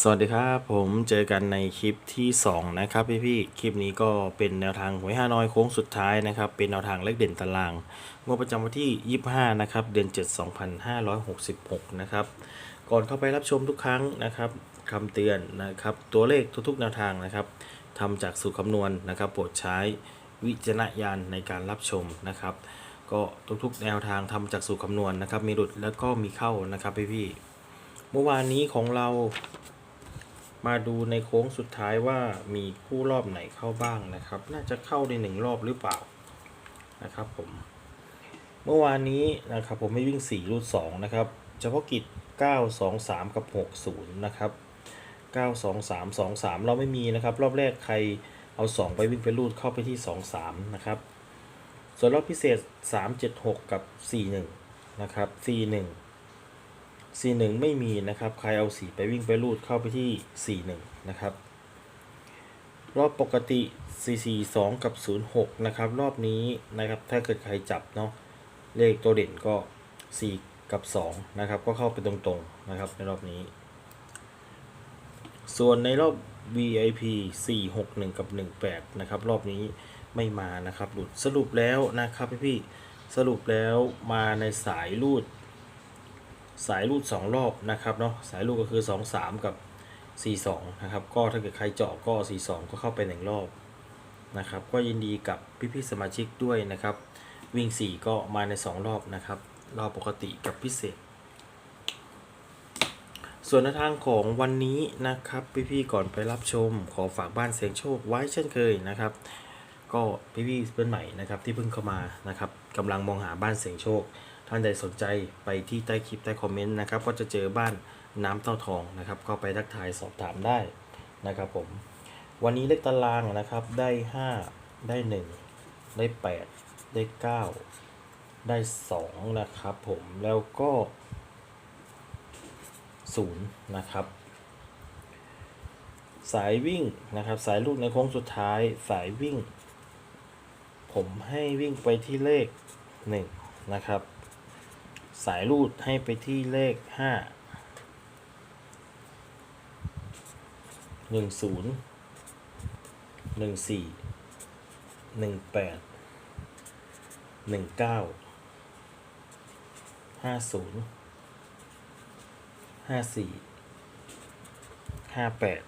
สวัสดีครับ ผมเจอกันในคลิปที่ 2 นะครับพี่พี่คลิปนี้ก็เป็นแนวทางหวยฮานอยโค้งสุดท้ายนะครับ เป็นแนวทางเลขเด่นตารางงวดประจำวันที่ 25 นะครับ เดือน 7 2566 นะครับ ก่อนเข้าไปรับชมทุกครั้งนะครับคำเตือนนะครับ ตัวเลขทุกๆแนวทางนะครับทำจากสูตรคำนวณนะครับ โปรดใช้วิจารณญาณในการรับชมนะครับ ก็ทุกๆแนวทางทำจากสูตรคำนวณนะครับ มีหลุดแล้วก็มีเข้านะครับพี่พี่เมื่อวานนี้ของเรา มาดูในโค้งสุดท้ายว่ามีคู่รอบไหนเข้าบ้างนะครับ น่าจะเข้าในหนึ่งรอบหรือเปล่านะครับผม เมื่อวานนี้นะครับผมไม่วิ่ง 4 รูด2นะครับ เฉพาะกิจ 9 2 3 กับ 60 นะครับ 9 2 3 2 3 เราไม่มีนะครับ รอบแรกใครเอา 2 ไปวิ่งไปรูดเข้าไปที่ 2 3 นะครับ ส่วนรอบพิเศษ 3 7 6 กับ 4 1 นะครับ 4 1 4 1 ไม่มีนะครับ ใครเอา 4 ไปวิ่งไปรูดเข้าไปที่ 4 1 นะครับ รอบปกติ 4 4 2 กับ 0 6 นะครับ รอบนี้นะครับ ถ้าเกิดใครจับเนาะ เลขตัวเด่นก็ 4 กับ 2 นะครับ ก็เข้าไปตรงๆ นะครับ ในรอบนี้ ส่วนในรอบ VIP 4 6 1 กับ 18 นะครับ รอบนี้ไม่มานะครับ หลุด สรุปแล้วนะครับพี่ๆสรุปแล้วมาในสายรูด สายรูด 2 รอบนะครับเนาะสายรูดก็คือ 2 3 กับ 4 2 นะครับ ก็ถ้าเกิดใครเจาะก็ 4 2 ก็เข้าไปหนึ่งรอบนะครับ ก็ยินดีกับพี่ๆสมาชิกด้วยนะครับ วิ่ง 4 ก็มาใน 2 รอบนะครับ รอบปกติกับพิเศษ ส่วนในทางของวันนี้นะครับ พี่ๆก่อนไปรับชม ขอฝากบ้านเสียงโชคไว้เช่นเคยนะครับ ก็พี่ๆเพื่อนใหม่นะครับที่เพิ่งเข้ามานะครับกำลังมองหาบ้านเสียงโชค ท่านใดสนใจไปที่ใต้คลิปใต้คอมเมนต์นะครับ ก็จะเจอบ้านน้ำเต้าทองนะครับ ก็ไปทักทายสอบถามได้นะครับผม วันนี้เลขตารางนะครับได้ 5 ได้ 1 ได้ 8 ได้ 9 ได้ 2 นะครับผม แล้วก็ 0 นะครับ สายวิ่งนะครับ สายลูกในโค้งสุดท้ายสายวิ่ง ผมให้วิ่งไปที่เลข 1 นะครับ สายรูดให้ไปที่เลข5 1 0 1 4 1 8 1 9 5 0ห้าสี่ห้าแปด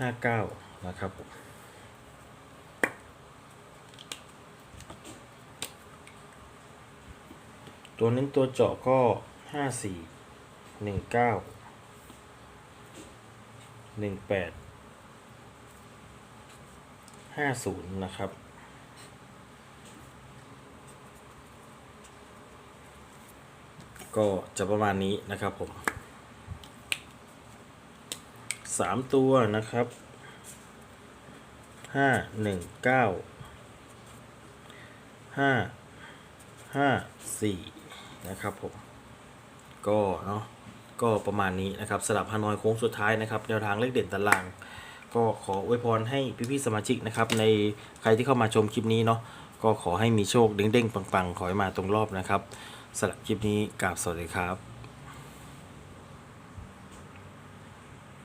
ห้าเก้านะครับผม ตัวนี้ตัวเจาะก็ห้าสี่หนึ่งเก้าหนึ่งแปดห้าศูนย์นะครับก็จะประมาณนี้นะครับผมสามตัวนะครับห้าหนึ่งเก้าห้าห้าสี่ นะครับผมก็เนาะก็ประมาณนี้นะครับสลับฮานอยโค้งสุดท้ายนะครับแนวทางเลขเด่นตาราง ก็ขออวยพรให้พี่ๆสมาชิกนะครับในใครที่เข้ามาชมคลิปนี้เนาะก็ขอให้มีโชคเด้งๆปังๆ ขอให้มาตรงรอบนะครับสำหรับคลิปนี้กราบสวัสดีครับ